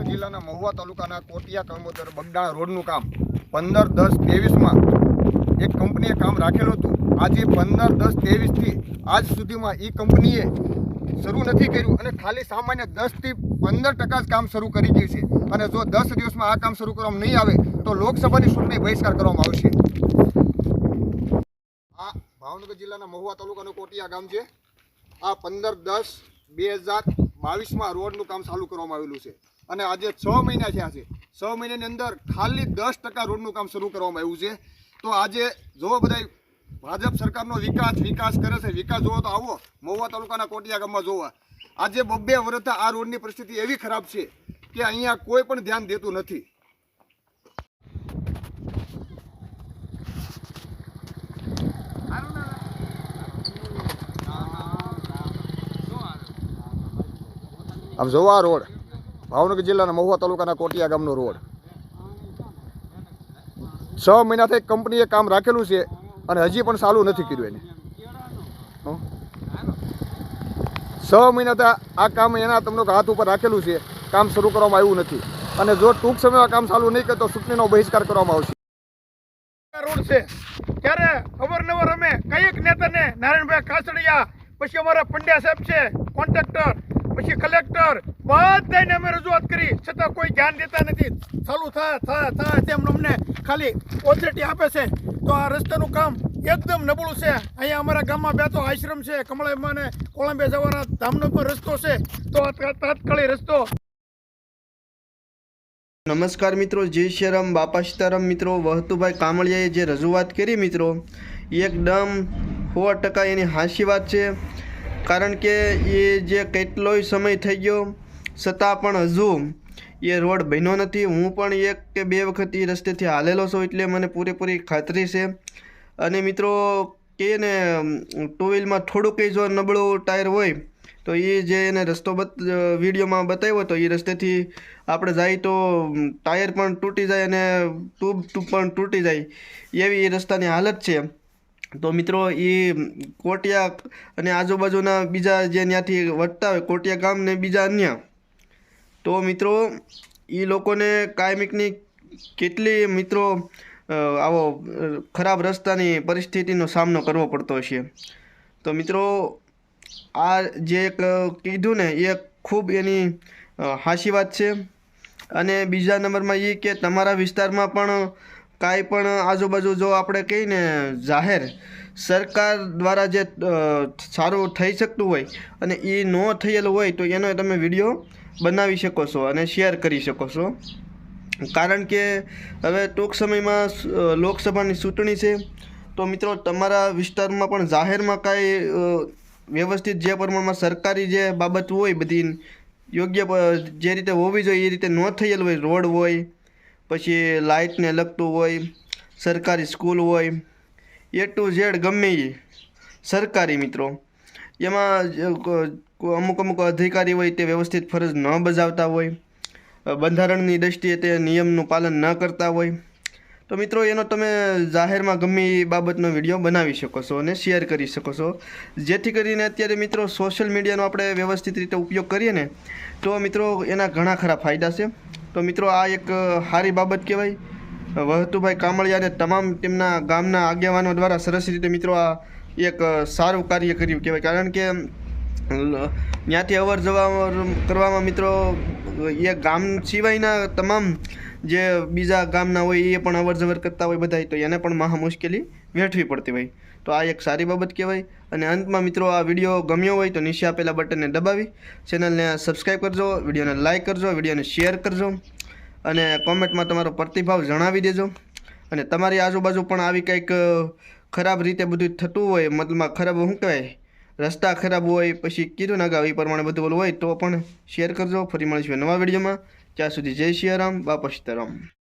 ભાવનગર જિલ્લાના મહુવા તાલુકાના કોટિયા કમોદર બગડાણા રોડનું કામ. પંદર દસ ત્રેવીસમાં એક કંપનીએ કામ રાખેલું હતું. આજે પંદર દસ ત્રેવીસથી આજ સુધીમાં એ કંપનીએ શરૂ નથી કર્યું અને ખાલી સામાન્ય દસથી પંદર ટકા જ કામ શરૂ કરી ગયું છે. અને જો દસ દિવસમાં આ કામ શરૂ કરવામાં નહીં આવે, તો લોકસભાની ચૂંટણી બહિષ્કાર કરવામાં આવશે. આ ભાવનગર જિલ્લાના મહુવા તાલુકાનું કોટિયા ગામ છે. આ પંદર દસ બે હજાર બાવીસમાં રોડનું કામ ચાલુ કરવામાં આવેલું છે. અને આજે છ મહિના થયા છે. છ મહિનાની અંદર ખાલી દસ ટકા રોડનું કામ શરૂ કરવામાં આવ્યું છે. તો આજે જો બધા ભાજપ સરકારનો વિકાસ વિકાસ કરે છે, વિકાસ જોવો તો આવો, મહુવા તાલુકાના કોટિયા ગામમાં જોવા. આજે બબ્બે વર્ષથી આ રોડની પરિસ્થિતિ એવી ખરાબ છે કે અહીંયા કોઈ પણ ધ્યાન દેતું નથી. આમ જોવા રોડ. ભાવનગર જિલ્લાના મહુવા તાલુકાના કોટિયા ગામનો રોડ. છ મહિનાથી કંપનીએ કામ રાખેલું છે અને હજી પણ ચાલુ નથી કર્યું એને? છ મહિનાથી આ કામ એના તમને હાથ ઉપર રાખેલું છે, કામ શરૂ કરવામાં આવ્યું નથી. અને જો ટૂંક સમયમાં કામ ચાલુ નહીં કરે તો ચૂંટણીનો બહિષ્કાર કરવામાં આવશે. રોડ છે? ત્યારે અવારનવાર અમે કંઈક નેતાને નારાયણભાઈ કાસડિયા પછી અમારા પંડ્યા સાહેબ છે, કોન્ટ્રાક્ટર. પછી કલેક્ટર બધાને અમે રજૂઆત કરી. છતાં કોઈ ધ્યાન દેતા નથી. ચાલુ થા થા થા તેમ અમને ખાલી ઓથોરિટી આપે છે. તો આ રસ્તાનું કામ એકદમ નબળું છે. અહીંયા અમારા ગામમાં બે તો આશ્રમ છે કમળામાં ને કોળંબે જવાના ધામનો પણ રસ્તો છે. તા- તાત્કાલિક રસ્તો. નમસ્કાર મિત્રો, જય શ્રીરામ, બાપા સીતારામ મિત્રો, વહતુભાઈ કામળિયાએ જે રજૂઆત કરી મિત્રો, એકદમ સો ટકા એની હાંસી વાત છે. કારણ કે એ જે કેટલોય સમય થઈ ગયો છતાં પણ હજુ એ રોડ બન્યો નથી. હું પણ એક કે બે વખત એ રસ્તેથી હાલેલો છું એટલે મને પૂરેપૂરી ખાતરી છે. અને મિત્રો, કે ને ટુ વ્હીલમાં થોડુંક જો નબળું ટાયર હોય, તો એ જે એને રસ્તો બત, વિડીયોમાં બતાવ્યો તો એ રસ્તેથી આપણે જાય તો ટાયર પણ તૂટી જાય અને ટ્યુબ ટ્યુબ પણ તૂટી જાય. એવી એ રસ્તાની હાલત છે. તો મિત્રો એ કોટિયા અને આજુબાજુના બીજા જે ત્યાંથી વટતા હોય, કોટિયા ગામ ને બીજા અન્ય. તો મિત્રો એ લોકોને કાયમિકની કેટલી મિત્રો આવો ખરાબ રસ્તાની પરિસ્થિતિનો સામનો કરવો પડતો હશે. તો મિત્રો, આ જે કીધું ને, એ ખૂબ એની હાસી વાત છે. અને બીજા નંબરમાં એ કે તમારા વિસ્તારમાં પણ કાંઈ પણ આજુબાજુ જો આપણે કહીએ ને જાહેર સરકાર દ્વારા જે સારું થઈ શકતું હોય અને એ ન થયેલું હોય તો એનો તમે વીડિયો બનાવી શકો છો અને શેર કરી શકો છો. કારણ કે હવે ટૂંક સમયમાં લોકસભાની ચૂંટણી છે, તો મિત્રો તમારા વિસ્તારમાં પણ જાહેરમાં કાંઈ વ્યવસ્થિત જે પ્રમાણમાં સરકારી જે બાબત હોય બધી યોગ્ય જે રીતે હોવી જોઈએ એ રીતે ન થયેલ હોય, રોડ હોય પછી લાઇટને લગતું હોય, સરકારી સ્કૂલ હોય એ ટુ ઝેડ ગમે એ સરકારી મિત્રો. એમાં અમુક અમુક અધિકારી હોય તે વ્યવસ્થિત ફરજ ન બજાવતા હોય. બંધારણની દ્રષ્ટિએ તે નિયમનું પાલન ન કરતા હોય. તો મિત્રો, એનો તમે જાહેરમાં ગમે એ બાબતનો વીડિયો બનાવી શકો છો અને શેર કરી શકો છો. જેથી કરીને અત્યારે મિત્રો, સોશિયલ મીડિયાનો આપણે વ્યવસ્થિત રીતે ઉપયોગ કરીએ ને, તો મિત્રો, એના ઘણા ખરા ફાયદા છે. તો મિત્રો આ એક સારી બાબત કહેવાય. વહતુભાઈ કામળિયાને તમામ તેમના ગામના આગેવાનો દ્વારા સરસ રીતે મિત્રો આ એક સારું કાર્ય કર્યું કહેવાય. કારણ કે ત્યાંથી અવર જવા, કરવામાં મિત્રો, એ ગામ સિવાયના તમામ જે બીજા ગામના હોય એ પણ અવર જવર કરતા હોય બધા તો એને પણ મહા મુશ્કેલી વેઠવી પડતી હોય. તો આ એક સારી બાબત કહેવાય. અને અંતમાં મિત્રો આ વીડિયો ગમ્યો હોય તો નીચે આપેલા બટનને દબાવી, ચેનલને સબસ્ક્રાઈબ કરજો, વિડીયોને લાઇક કરજો, વિડીયોને શેર કરજો, અને કોમેન્ટમાં તમારો પ્રતિભાવ જણાવી દેજો. અને તમારી આજુબાજુ પણ આવી કંઈક ખરાબ રીતે બધું થતું હોય, મતલબમાં ખરાબ શું કહેવાય, રસ્તા ખરાબ હોય, પછી કીધું નાગા એ પ્રમાણે બધું બોલું હોય, તો પણ શેર કરજો. ફરી મળીશું નવા વિડીયોમાં. ત્યાં સુધી જય સિયારામ બાપા સીતારામ.